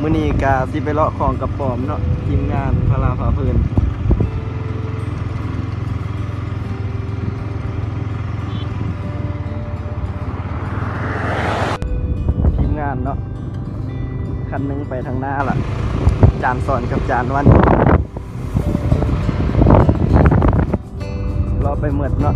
มื้อนี้กาสิไปเลาะของกระป๋อมเนาะทีมงานพลาพาเพลินทีมงานเนาะคันหนึงไปทางหน้าล่ะ จานสอนกับจานวันรอไปเหมือดเนาะ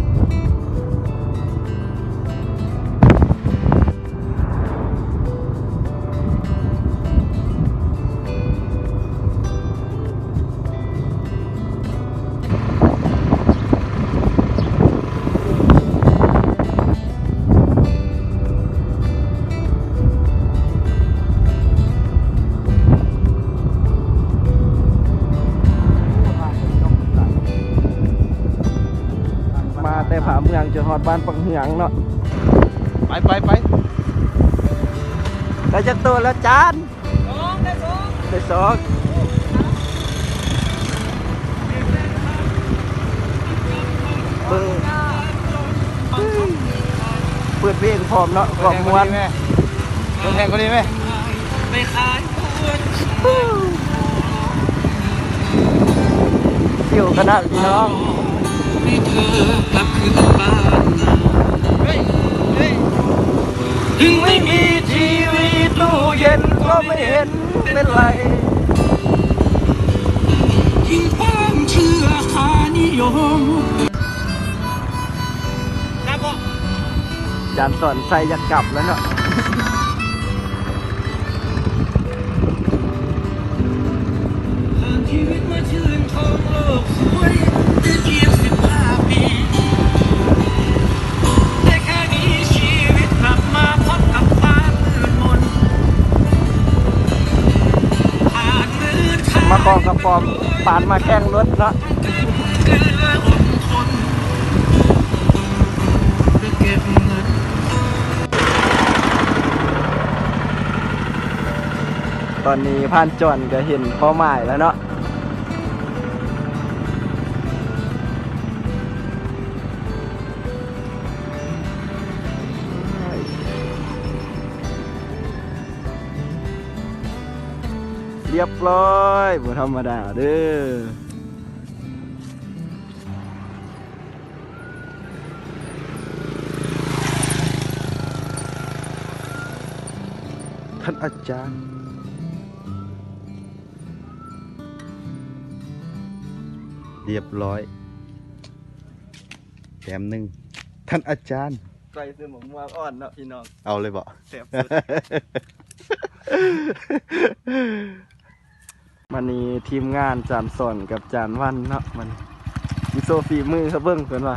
ดบ้านปังเหืองเนาะไปไปไปได้จักตัวแล้วจานสองได้สองได้สองเบิ่งเปิดเพลงพร้อมเนาะกล่อมมวนแม่ตัวแทนคนนี้ไหมไปขายปวดอยู่ขนาดพี่น้อง ให้เธอกลับคืนบ้านเฮ้ยเฮ้ยถึงไม่มีทีวีตู้เย็นก็ไม่เห็นเป็นไรยิ่งความเชื่อหานิยมครับพ่อจานสอนใส่อยากกลับแล้วเนาะ มาคองกระปอมปานมาแข่งรถเนาะเกลืออดทนเพื่อเก็บเงินตอนนี้ผ่านจอนก็เห็นเป้าหมายแล้วเนาะ รียบร้อยบ่ธรรมดาเด้อท่านอาจารย์เรียบร้อยแถมหนึ่งท่านอาจารย์ไก่ซื้อหมูม่วงอ่อนเนาะพี่น้องเอาเลยบ่แสบสุด มันนี้ทีมงานจานสอนกับจานวันเนาะมันมีโซฟีมือเขาเบิ้งเพื่อนว่า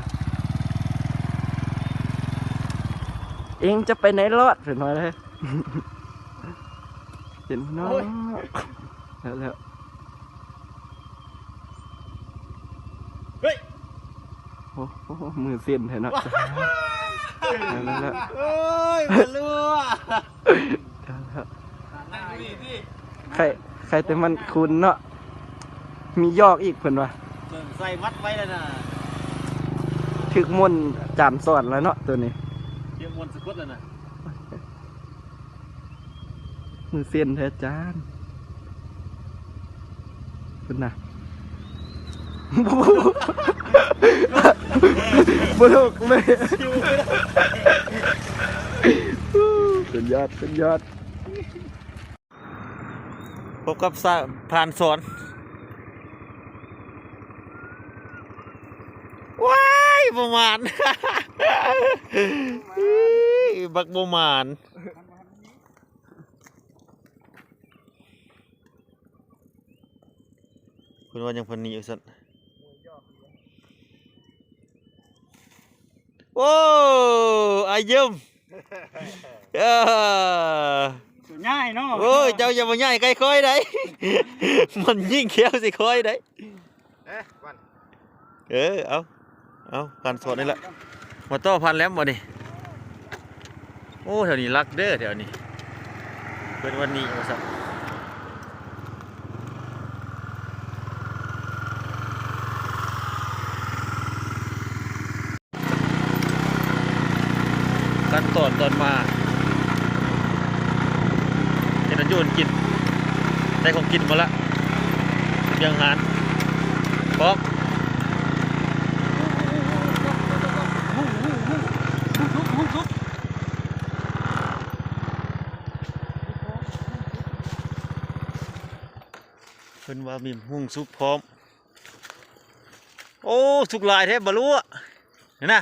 เองจะไปไหนรอดเพื่อนว่าเลยเห็นเนาะแล้วแล้วเฮ้ยโอ้โหมือเส้นเห็นเนาะแล้วแล้วแล้วเอ้ยมันรั่วแล้วนั่งนี่สิใครใครแต่มันคุณเนาะมียอกอีกเพื่อนว่าใส่มัดไว้แล้วนะถึกมนต์จานสอนแล้วเนาะตัวนี้เทียมมนต์สะกดแล้วนะมือเส้นแท้จานคุณน่ะบุลุกเลยสุดยอดสุดยอด พบกับสะพานสอนว้ายประมาณบักประมาณคุณว่ายังพันนี้อยู่สันโอ้อายุมเออ ง่ายเนาะโอ้ยเจ้าอย่ามาใหญ่ใกล้ค่อยได้ มันยิ่งเขี้ยวสิค่อยได้เออเอาเอาพันสดนี่แหละมาต่อพันแล้วบ่นี่โอ้แถวนี้รักเด้อแถวนี้เป็นวันนี้มาสักขั้นตอนตอนมาเห็นอันโยนกิน ได้ของกินหมาละเบียงหารพร้อมเพิ่นว่ามีหุ่งซุปพร้อม โอ้สุกลายแท้บรู้อะเห็นนะ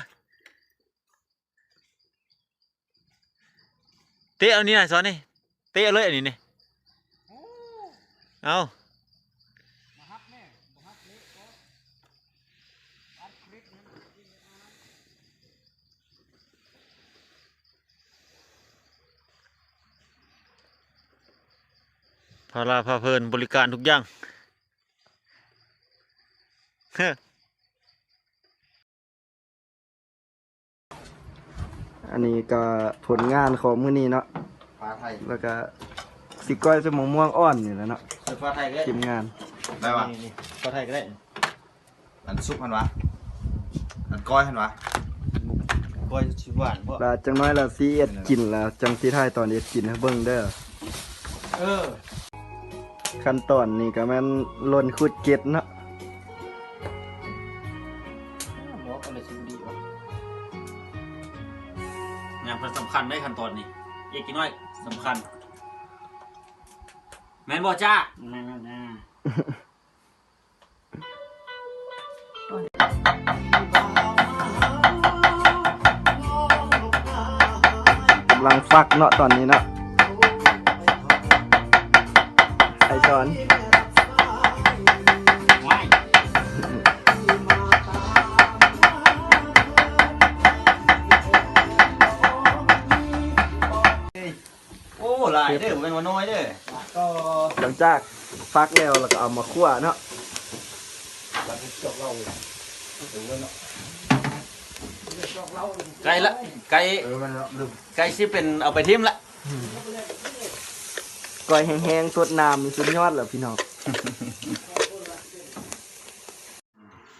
เตะเอานี่หน่อยสอนนี่เตะเอาเลยอันนี้นี่ เอาพาราพาเพลินบริการทุกอย่างอันนี้ก็ผลงานของมื้อนี้เนาะฟ้าไทยแล้วก็ สิก้อยสมองม่วงอ่อนนี่แหละเนาะฟ้าไทยก็ได้ทีมงานได้ปะนี่ฟ้าไทยก็ได้อันซุปหันวะอันก้อยหันวะก้อยชิหวานพวกแล้วจังน้อยแล้วสิเอ็ดกินแล้วจังสิท้ายตอนเอ็ดกินให้เบิ่งเด้อเออขั้นตอนนี้ก็แม่นล้นขุดเก็ดเนาะบอกอะไรชิดีวะงานมันสำคัญได้ขั้นตอนนี้เอกกินน้อยสำคัญ แมนบอจ้าแม่นนะกำลังฟักเนาะตอนนี้เนาะไอจอนว้ายโอ้หลายเด้อเป็นวันน้อยเด้อ หลังจากฟักแล้วแล้วก็เอามาคั่วเนาะไก่ละไก่เออมันลืมไก่สิเป็นเอาไปทิมละก้อยแห้งๆสดน้ำนี่สุดยอดแล้วพี่น้อง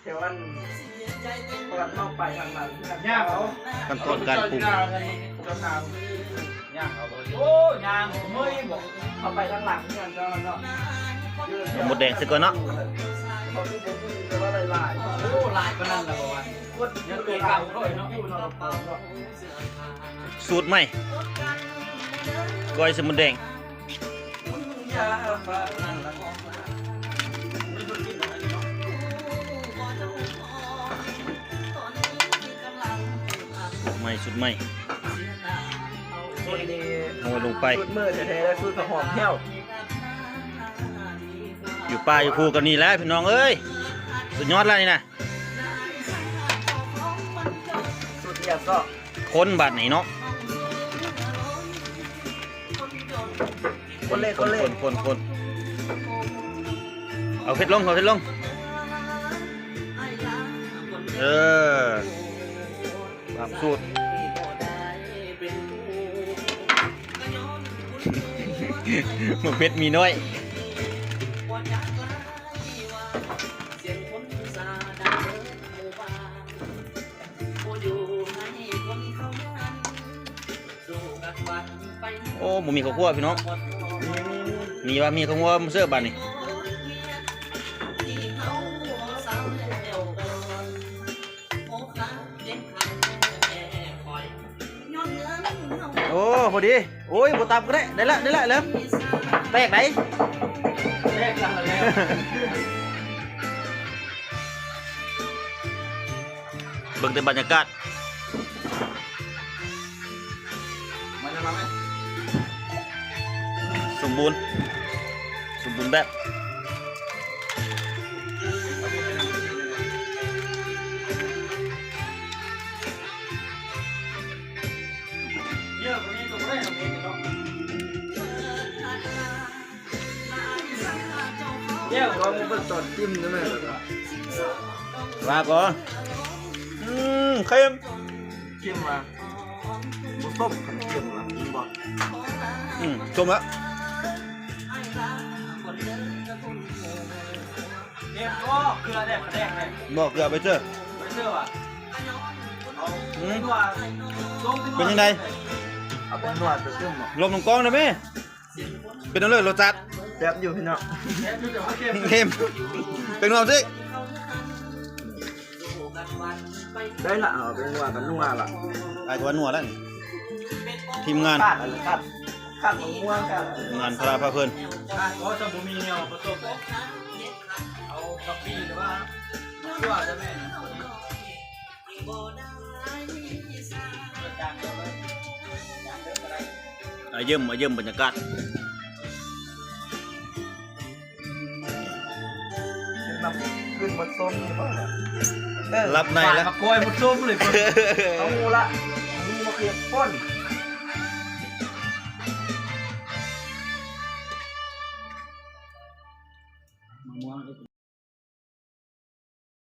เดี๋ยววันก่อนเข้าไปทางนั้นยากเอาขั้นตอนการปรุงโอ้ยางเมื่อยบอก เอาไปทางหลังกันก็เนาะหมดแดงซะก่อนเนาะเขาที่ผมพูดแต่ว่าลายๆโอ้ลายก็นั่นแหละบอกว่าโคตรเยอะเลยเก่าเลยเนาะอยู่เนาะเปล่าเนาะสูตรใหม่ก้อยสมุนแดงยาฟ้านั่นละใหม่สูตรใหม่ สูตรนี้โรยลงไป สูตรมือแท้ๆและสูตรผักหอมแห้วอยู่ป่าอยู่ภูกันนี่แหล้วพี่น้องเอ้ยสุดยอดแล้วนี่นะสูตรเนี้ยก็คนบาดไหนเนาะคนเล่นคคนนเล่คนนคนคนเอาเพชรลงเอาเพชรลงเออตามสูตร มันเพชรมีน้อยโอ้ผมมีข้าวคั่วพี่น้อง มีว่ามีข้าวคั่วมเสิร์ฟบ้านนี่โอ้พอดี โอ้ยบตามก็ได้ได้ละได้ละแล้วแตกไหนแรกกันแล้วเบิ่งแต่บรรยากาศมันจะมาไหมสมบูรณ์ สมบูรณ์แบบ เยอะกว่ามันเป็นตอนจิ้มใช่ไหมว่าก่อนอืมเค็มจิ้มมาบุต้มกันจิ้มมาจิ้มบ่อืมชมแล้วเด็กก็เกลือแดกแดกเลยบอกเกลือไปเจอไม่เชื่อว่ะเอาอืมตัวลงเป็นยังไงเอาเป็นหนวดไปจิ้มหรอลมลงกล้องได้ไหมเป็นอะไรรสจัดเแซ่บอยู่พี่น้องเข้มเป็นความสิได้ละเอาเป็นนัวกันนัวละไอ้ตัวนัวแล้วนี่ทีมงานขาดอะไรขาดขาดมะม่วงกันทีมงานพลาพาเพลินขาดเพราะจะบ่มีเนี่ยผสมเอากะปิหรือว่าชั่วจะแม่อะเยี่ยมมาเยี่ยมบรรยากาศ นมาขึ้นมาส้มนี่ป่ะเนี่ยรับในแล้วปาดมากล้วยหมดส้มเลยเอางูละงูมาเกลียบป้น